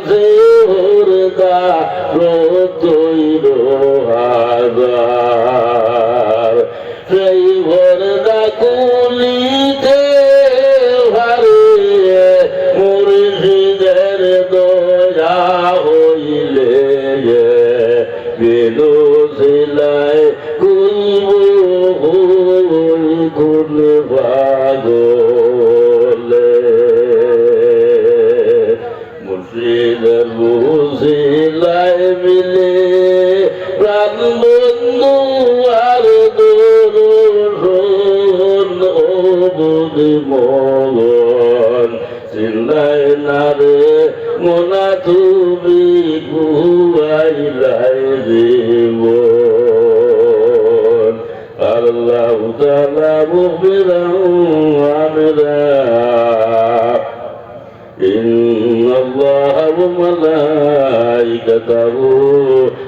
জোরদা বন্ধু আর দোরণ ও বুধি মগন চিল্লায় না রে মোনা তুমি গুয়াইলাই জীবন আল্লাহ তালা মুখবিরাম আমরা إن الله وملائكته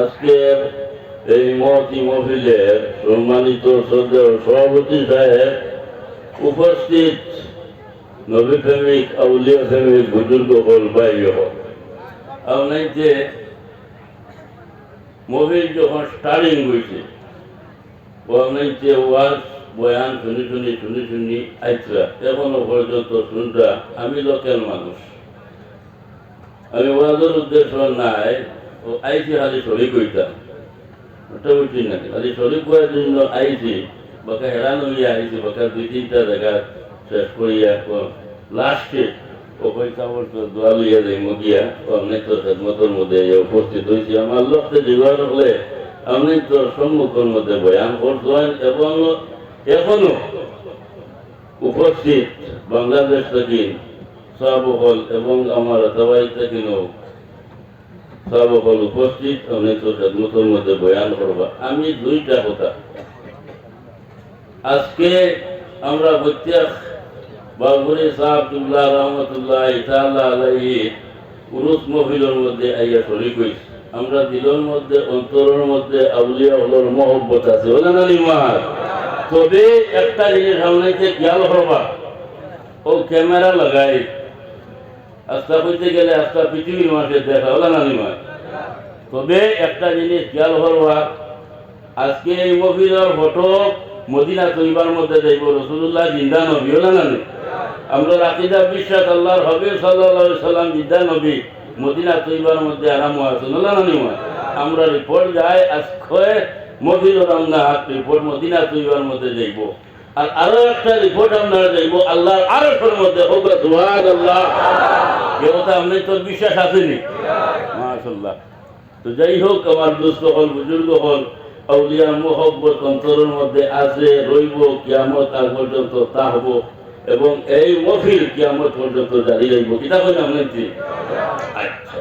আজকের এই মহতি মহিলের সম্মানিত শ্রদ্ধেয় সভাপতি সাহেব, উপস্থিত নবী প্রেমিক, আউলিয়া প্রেমিক, বুজুর্গ হল যে মহিল যখন স্টার্টিং হয়েছে ওয়াজ বয়ান শুনি শুনি শুনি শুনি এখনও পর্যন্ত আমি লোকাল মানুষ। আমি ওয়াজের উদ্দেশ্য নাই। ও আইসি খালি শরীর কইতাম। ওটা উঠি না খালি শরীর করার জন্য আইসি বাকা হেরান হইয়া আইসি বাকা দুই তিনটা জায়গা শেষ করিয়া লাস্টে ও পয়সা বলতো দোয়া লইয়া যাই মগিয়া ও আমি তো খেদমতের মধ্যে উপস্থিত হয়েছি আমার লক্ষ্যে জীবন হলে আমি তো সম্মুখের মধ্যে বয়ান করতেন এবং এখনও উপস্থিত বাংলাদেশ থেকে সাবহল এবং আমার সবাই থেকেও সাবহল উপস্থিত অনেক খেদমতের মধ্যে বয়ান করবা। আমি দুইটা কথা। আজকে আমরা প্রত্যেক বাবুরি সাহাবুল্লাহ রহমতুল্লাহ ইতাল্লাহ আলাইহি উরুস মহিলের মধ্যে আইয়া শরিক হইছি। আমরা দিলের মধ্যে, অন্তরের মধ্যে আউলিয়া হলোর মহব্বত আছে, বলে না নিমার তবে একটা জিনিস আপনাকে খেয়াল করবা। ও ক্যামেরা লাগাই। আস্থা করতে গেলে আস্থা পৃথিবীর মাঠে দেখা হলো না নিমার তবে একটা জিনিস খেয়াল করবা আজকে এই মহিলার ফটো মদিনা তৈবার মধ্যে যাইব রসুল্লাহ জিন্দা নবী হলো না আমরা রাকিদা বিশ্বাস আল্লাহর হবে সাল্লাহ সাল্লাম জিন্দা নবী মদিনা তৈবার মধ্যে আরাম আছে হলো না নিমা আমরা রিপোর্ট যাই, আজকে মফিল রমনা রিপোর্ট মদিনা তৈবার মধ্যে যাইব আর আরও একটা রিপোর্ট আপনারা যাইব আল্লাহর আরশের মধ্যে হোক আল্লাহ এ কথা আপনি তোর বিশ্বাস আসেনি? মাশাল্লাহ তো যাই হোক, আমার দুস্থ হল, বুজুর্গ হল আউলিয়ার মোহব্বত অন্তরের মধ্যে আছে, রইব, কিয়ামত আগ পর্যন্ত তা হব এবং এই মফিল কিয়ামত পর্যন্ত জারি রইব। কিতা করে আমরা কি আচ্ছা।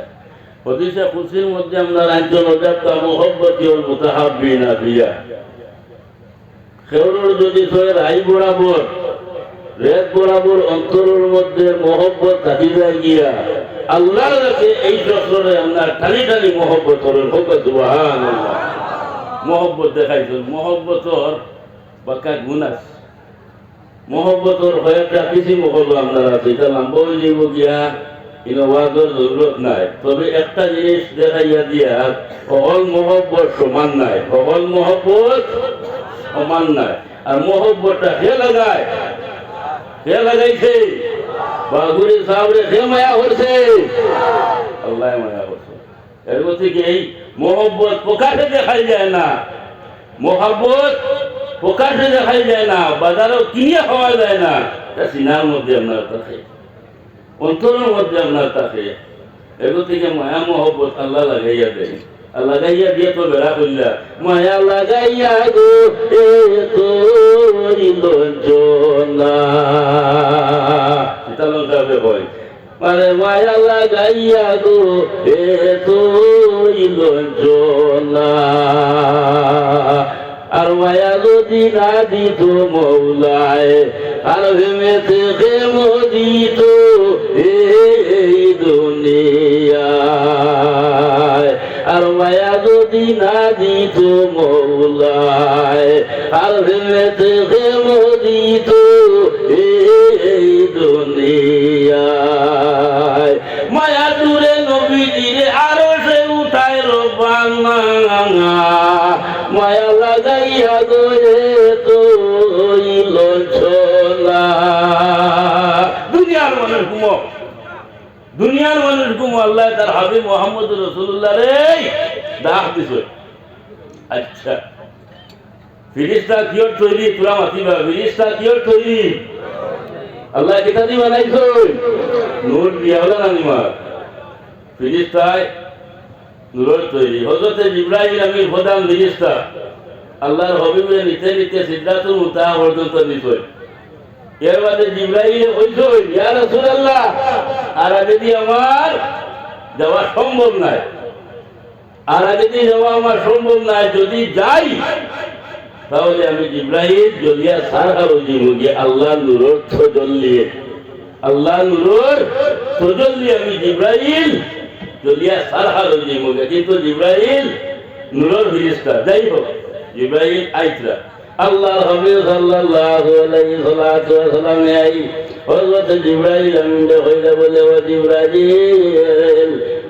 হদিসা খুশির মধ্যে আমরা রাজ্য নজাবতা মোহব্বতি ও মুতাহাব্বিনা ফিয়া খেউরুর যদি সয়ে রাই বরাবর রেত বরাবর অন্তরের মধ্যে মহব্বত থাকিবা গিয়া, আল্লাহর কাছে এই চক্রে আমরা টানি টানি মহব্বত করেন। হোক সুবহান মহব্বত দেখাইছেন। মহব্বতর বাক্কা গুণ আছে। মহব্বতর কয়েকটা কিছু মহব্বত আপনারা আছে। এটা লম্বা হয়ে যাব গিয়া ইনোভাদর জরুরত নাই। তবে একটা জিনিস দেখাইয়া দিয়া সকল মহব্বত সমান নাই। সকল মহব্বত সমান নাই। আর মহব্বতটা কে লাগায়? কে লাগাইছে বাগুরি সাহরে কে মায়া করছে আল্লাহ মায়া করছে এর মধ্যে কি এই মহব্বত প্রকাশে দেখাই যায় না মহব্বত প্রকাশে দেখাই যায় না বাজারেও কিনিয়ে খাওয়া যায় না তা সিনার মধ্যে আপনার থাকে অন্তরের মধ্যে আপনার থাকে এগুলো থেকে মায়া মহব্বত আল্লাহ লাগাইয়া দেয় লাগাইয়া দিয়ে তো বেড়া করলা মায়া লাগাইয়া গো, এ লোচনা সীতালঙ্কা হয় মানে মায়া লাগাইয়া গো, এ তুই লঞ্চনা আর মায়া যদি না দিত মৌলায়, আর ভেমে থেকে মদিত এই দুনিয়ায়। আর মায়া যদি না দিত মায়া দূরে নবীজিরে আরও সে উঠায় রবানা মায়া লাগাইয়া গোয়ে দুনিয়ার মানুষ ঘুমো, আল্লাহ তার হাবিব মোহাম্মদ রসুল্লাহ দিছ। আচ্ছা। ফিরিস্তা তৈরি? তোরা মাতিবা ফিরিস্তা কিয়র তৈরি? আল্লাহ কিতা দি বানাইছ নূর দিয়া হলো না নিমা। ফিরিস্তায় নূরের তৈরি। হজরতে জিব্রাহিম আমি প্রধান ফিরিস্তা। আল্লাহর হবিবে নিতে নিতে সিদ্ধাতুল মুতাহা পর্যন্ত নিতই এর বাদে জিব্রাহিম হইছ ইয়া রাসূলুল্লাহ। আর আগে দি আমার যাওয়া সম্ভব নয় আর আগে দি যাওয়া আমার সম্ভব নয় যদি যাই, তাহলে আমি জিব্রাহিম জলিয়া সারা রোজি মুগি আল্লাহ নূরর থজল্লিয়ে আল্লাহ নূরর থজল্লিয়ে আমি জিব্রাহিম জলিয়া সারা রোজি মুগে কিন্তু জিব্রাহিম নূরর ফিরিস্তা। যাই হোক জিব্রাহিম আইতরা। আল্লাহ হাবিব সাল্লাল্লাহু আলাইহি সাল্লাতু ওয়া সাল্লাম আই হযরত জিব্রাইল আমিন হইলে বলে ও জিব্রাইল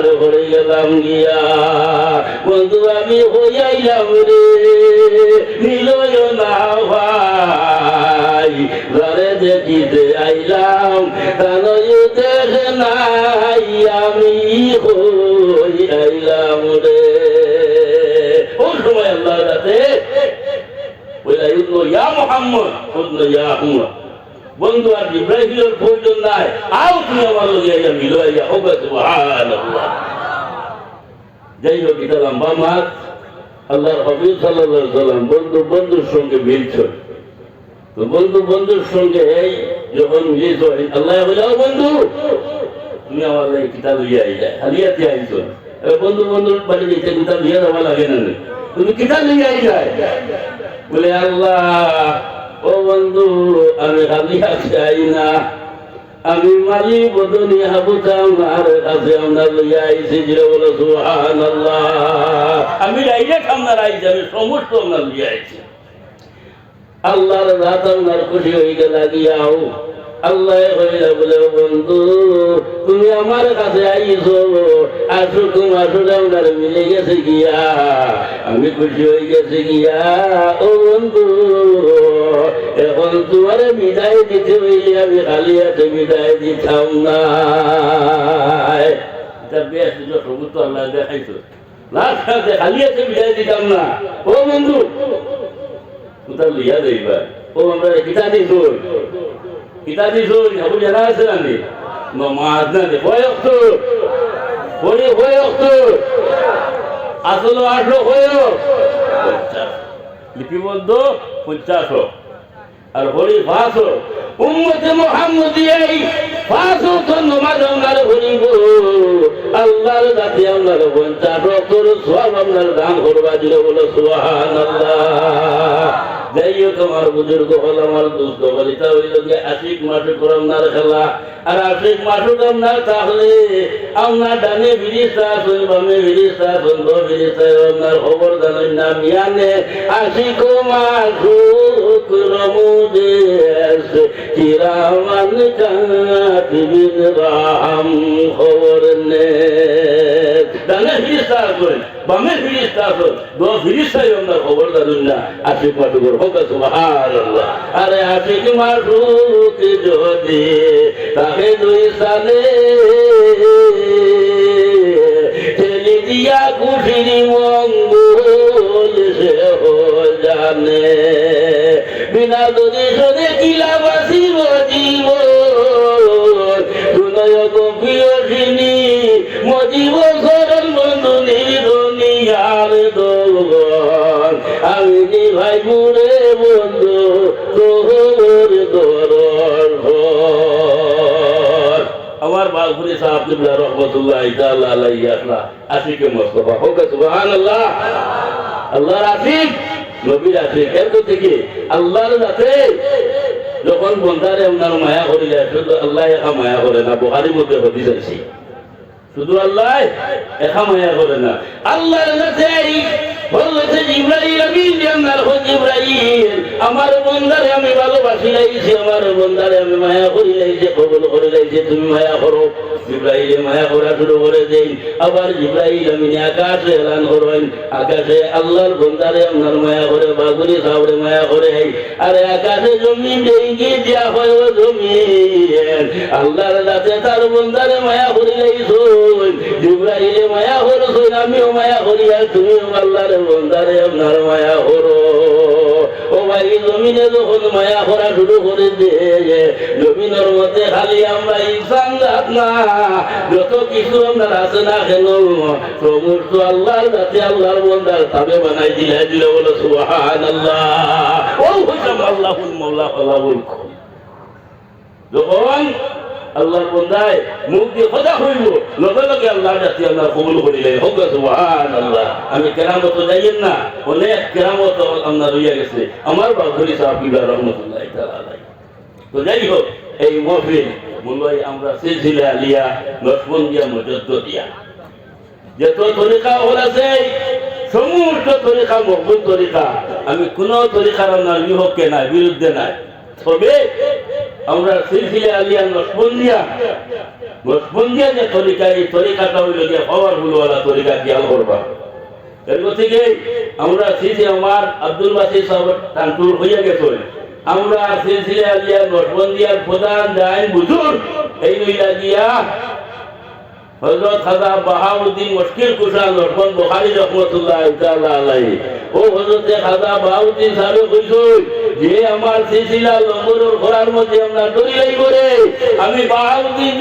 আপনার ঘরে গেলাম গিয়া। বন্ধু, আমি হইয়াইলাম রে নিলয় না ভাই। ঘরে দেখিতে আইলাম তানয় দেখে নাই, আমি হই আইলাম রে। ওই সময় আল্লাহ বলে ইউনো ইয়া মোহাম্মদ ইয়া হুমা। বন্ধু আর ইব্রাহিমের প্রয়োজন নাই। আও তুমি আমার লগে আইয়া মিলো আইয়া হবে, সুবহানাল্লাহ। যাই হোক এটা লম্বা মাস আল্লাহর হাবিব সাল্লাল্লাহু আলাইহি সাল্লাম বন্ধু বন্ধুর সঙ্গে মিলছেন। তো বন্ধু বন্ধুর সঙ্গে এই যখন মিলিত আল্লাহ বলে, ও বন্ধু, তুমি আমার লাগে কিতাব লিয়ে আইলা, হালিয়াতে আইছো। বন্ধু বন্ধুর বাড়ি যেতে কিতাব লিয়ে যাওয়া লাগে না তুমি কিতাব লিয়ে আইলা? বলে, আল্লাহ ও বন্ধু, আমি হালিয়া চাই না। আমি মালি বদনি হাবুতাম আর কাছে আমরা লইয়া আইছি যে বলো, সুবহানাল্লাহ। আমি ডাইরেক্ট আপনার আইছি আমি সমস্ত আমরা লইয়া আইছি। আল্লাহর রাত আপনার খুশি হয়ে গেলা গিয়াও আল্লাহ হইলা বলে, বন্ধু, তুমি আমার কাছে আইছো। আসো, তুমি আসো আপনার মিলে গেছে গিয়া। আমি খুশি হয়ে গেছে গিয়া। ও বন্ধু, এখন তোমার বিদায় দিতে হইলে আমি খালি হাতে বিদায় দিতাম না। সমস্ত আল্লাহ দেখাইছো। হাতে খালি হাতে বিদায় দিতাম না। ও বন্ধু কোথাও লিয়া দেইবা ও আমরা কিতা দিছ হাবু জানা আছে না নি নমাজ না দে বয়স তো বলি বয়স তো আসলো আসলো হয়েও লিপিবদ্ধ, পঞ্চাশ আর হরি ফাঁস উম্মতে মোহাম্মদিয়াই ফাঁস তো নমাজ আপনার হরিব আল্লাহর দাতি আপনার পঞ্চাশ তোর সব আপনার দান করবা দিল বলো সুহান যাই হোক আমার বুজুর্গ হল আমার দুস্থ বলিতা আশিক মাসে করম না খেলা। আর আশিক মাসে কম না তাহলে আপনার ডানে বিরিস্তা আসুন বামে বিরিস্তা আসুন গো বিরিস্তা আপনার খবর জানেন না, মিয়ানে। আশিক মাসু ক্রমুদেশ চিরামান কাতিবিন রাম খবর নে। ডানে ফিরিস্তা আসবেন বামে ফিরিস্তা আসবেন দো ফিরিস্তাই আমরা খবর দাদুন না। আশিক মাটুকুর হোক সুবহানাল্লাহ। আরে আশিক মাটুক যদি তাকে দুই সালে ঠেলে দিয়া কুঠির মঙ্গল সে জানে। বিনা দোষে সদে কিলা হোক সুবহানাল্লাহ। আল্লাহর নবীর এর থেকে আল্লাহর রাতে যখন বন্ধারে ওনার মায়া করে যায় শুধু আল্লাহ একা মায়া করে না, বুহারির মধ্যে হদিস আছে। শুধু আল্লাহ একা মায়া করে না। আল্লাহর রাতে বলতে জিব্রাইল ভালোবাসি লাইছি আমার বন্দারে আমি মায়া করি লাইছে কবল করে লাইছে তুমি মায়া করো। জিব্রাইলে মায়া করা শুরু করে দেন। আবার জিব্রাইল আমি আকাশে এলান করেন। আকাশে আল্লাহর বন্দারে আপনার মায়া করে, বাগুনি সাবরে মায়া করে আরে আকাশে জমিন ডেঙ্গি দিয়া হয় ও জমিন। আল্লাহর রাতে তার বন্দারে মায়া করি লাইছুন জিব্রাইলে মায়া করছুন, আমিও মায়া করি আর তুমিও আল্লাহর বন্দারে আপনার মায়া করো। ভাই জমিনে যখন মায়া করা শুরু করে দিয়ে জমিনের মধ্যে খালি আমরা ইনসান জাত না যত কিছু আমরা আছে না কেন সমস্ত আল্লাহর কাছে আল্লাহর বন্দার তাবে বানাই দিলে দিলে বলো সুহান আল্লাহ ও হইতাম আল্লাহুল মৌলা আল্লাহুল যখন আল্লাহর বন্দায় মুখ দিয়ে খোদা হইব। লগে লগে আল্লাহ জাতি আল্লাহ কবুল করিলেন হোক সুবহান আল্লাহ আমি কেরামত যাইয়েন না। অনেক কেরামত আপনার রইয়া গেছে। আমার বাবুরি সাহেব রহমতুল্লাহ তো যাই হোক এই মহফিল আমরা সিলসিলা আলিয়া নসবন্দিয়া মজদ্দ দিয়া যত তরিকা হল আছে সমস্ত তরিকা মকবুল তরিকা। আমি কোন তরিকার আপনার বিপক্ষে নাই, বিরুদ্ধে নাই। তবে আমরা সিলসিলা আলিয়া, নসবন্দিয়া। নসবন্দিয়া যে তরিকা, এই তরিকাটা হইল গিয়া পাওয়ারফুল ওয়ালা তরিকা খেয়াল করবা। এর থেকে আমরা সিসি আমার আব্দুল বাসির সাহেব টানটুর হইয়া গেছে। আমরা সিলসিলা আলিয়া, নসবন্দিয়ার প্রধান যাই বুঝুন এই নইলা গিয়া হজরত খাজা বাহাউদ্দিন মুশকিল কুশা নরমান বুখারী রহমাতুল্লাহ ও হজরত খাজা বাহাউদ্দিন সাহেব কইছই যে আমার সিলসিলা লঙ্গরের ঘোড়ার মধ্যে আমরা করে আমি বাহাউদ্দিন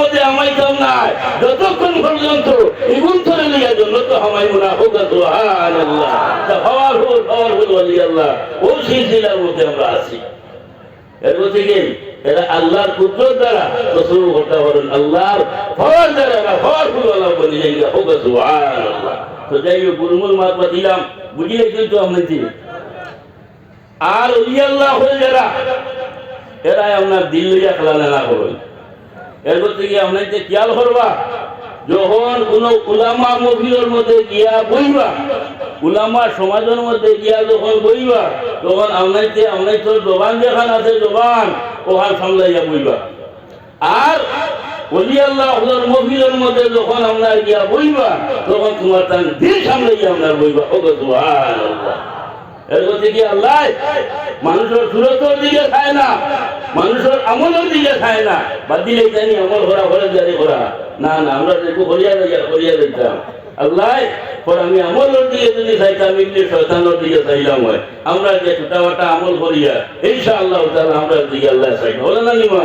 মধ্যে আমাইতাম না। যতক্ষণ পর্যন্ত ইগুন ধরে লিয়া জন্নত হামাই মুনা হোক সুবহানাল্লাহ। তা পাওয়ারফুল পাওয়ারফুল ওয়ালি আল্লাহ ও সিলসিলার মধ্যে আমরা আছি। এর থেকে এরা আল্লাহর কুদরত দ্বারা, রসুল আল্লাহর ফল দ্বারা, এরা ফলফুল আল্লাহ বলে যাই হোক সুবহানাল্লাহ। তো যাই হোক, গুরমুল মাতবা দিলাম, বুঝিয়ে কিন্তু আপনাকে আর ওই আল্লাহ হয়ে যারা এরা আপনার দিল লইয়া খেলা না করবেন এর থেকে আপনাকে খেয়াল করবা, যখন কোন উলামা মফিলের মধ্যে গিয়া বইবা, উলামা সমাজের মধ্যে গিয়া যখন বইবা, তখন আমনাইতে আমনাই তোর জবান যেখান আছে জবান, ওখান সামলাইয়া বইবা। আর অলি আল্লাহ হলোর মফিলের মধ্যে যখন আপনার গিয়া বইবা, তখন তোমার তার দিল সামলাইয়া আপনার বইবা। ও সুবহানাল্লাহ। এর কি আল্লাহ? মানুষের সুরতর দিকে খায় না, মানুষের আমলের দিকে খায় না। দিলে জানি আমল করা ঘরে জারি করা। না না, আমরা করিয়া যাইয়া করিয়া যাইতাম। আল্লাহ পর আমি আমলের দিকে যদি শয়তানের দিকে চাইলাম হয়। আমরা যে ছোটামাটা আমল করিয়া, ইনশাআল্লাহ তাআলা আমরা দিকে আল্লাহ চাই। বলে না নিমা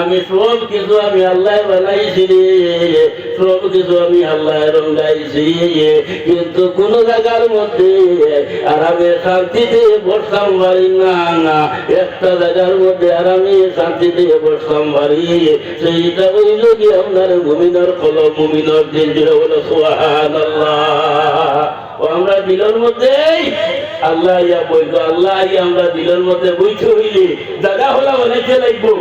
আমি সব কিছু আমি আল্লাহ বানাইছি সব কিছু আমি আল্লাহ রঙ্গাইছি। কিন্তু কোন জায়গার মধ্যে আর আমি শান্তিতে বসতাম পারি না না, একটা জায়গার মধ্যে আর আমি শান্তিতে বসতাম পারি। সেইটা হইল কি আপনার মুমিনর কলম, মুমিনর দিন জুড়ে বলো সোহান ও আমরা দিলের মধ্যে আল্লাহ ইয়া বইতো আল্লাহ ইয়া আমরা দিলের মধ্যে বইতে হইলে। দাদা হলা অনেকে লাগবো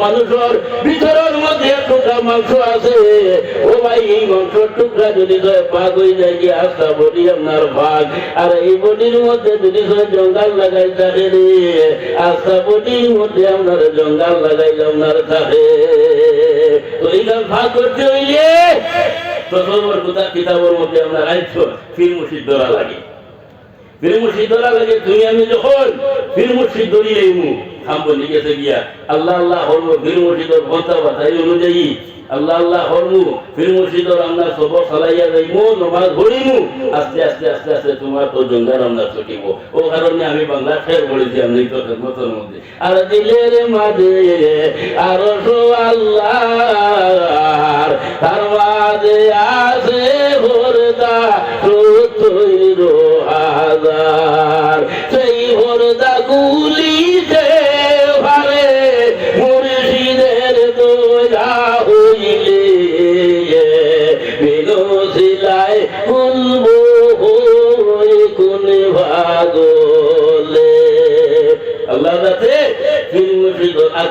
মানুষের ভিতরের মধ্যে টুকরা মাংস আছে ও ভাই এই মাংসের টুকরা যদি হয় পাক হয়ে যায় কি আস্থা আপনার ভাগ আর এই বডির মধ্যে যদি জঙ্গল লাগাই থাকে বডির মধ্যে আপনার জঙ্গল লাগাই আমরা রাইছ ফিল্ম সিদ্ধরা লাগে। আল্লাহ আস্তে আস্তে আস্তে আস্তে তোমার তো ও কারণে আমি ফের আমি তো আর আর আল্লাহ আছে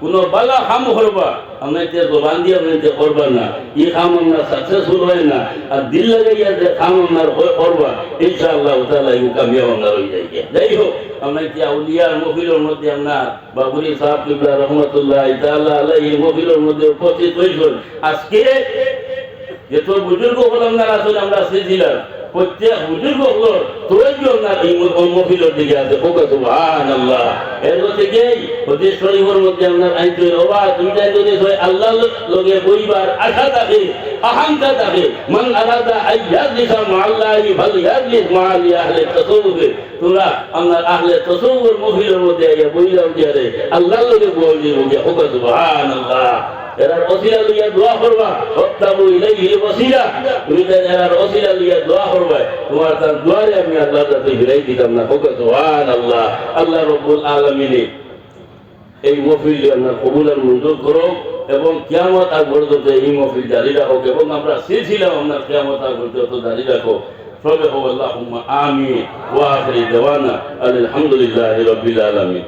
কোনো বালা হাম করবা? আপনি তে জবান দিয়ে আপনি করবা না। ই কাম আপনার সাকসেসফুল হয় না। আর দিল লাগাইয়া যে কাম আপনার করবা, ইনশাআল্লাহ তাআলা এই কামিয়াব যাই হোক আমরা যে আউলিয়ার মহিলার মধ্যে আমরা বাবুরি সাহেব কিবলা রহমতুল্লাহ তাআলা আলাইহি মহিলার মধ্যে উপস্থিত হয়েছেন। আজকে যে তোর বুজুর্গ হল আপনার আসলে আমরা সেছিলাম প্রত্যেক জন্য এই দিকে আছে। আল্লাহ এর হদিস শরীফের মধ্যে আপনার হয় আল্লাহ লগে বইবার আশা থাকে আহাঙ্কা থাকে। মান আলাদা আইয়াজলিসা মাআল্লাহি ফালইয়াজলিস মাআলি আহলে তোমরা আপনার আহলে মধ্যে আইয়া আল্লাহ এরার ওসিলা লইয়া দোয়া করবা। হত্তাবু ইলাইহি ওসিলা। তুমি এরার ওসিলা লইয়া দোয়া করবা, তোমার তার দোয়ারে আমি আল্লাহর কাছে ফিরাই দিতাম না। হোক সুবহানাল্লাহ। আল্লাহ রাব্বুল আলামিন এই মহফিল আপনার কবুল আর মঞ্জুর করো এবং কিয়ামত আগ পর্যন্ত এই মহফিল জারি রাখো এবং আমরা চেয়েছিলাম আপনার কিয়ামত আগ পর্যন্ত জারি রাখো সবে হোক আল্লাহুম্মা আমিন। ওয়া আখিরি দাওয়ানা আলহামদুলিল্লাহি রাব্বিল আলামিন।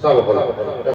算了不弄不了。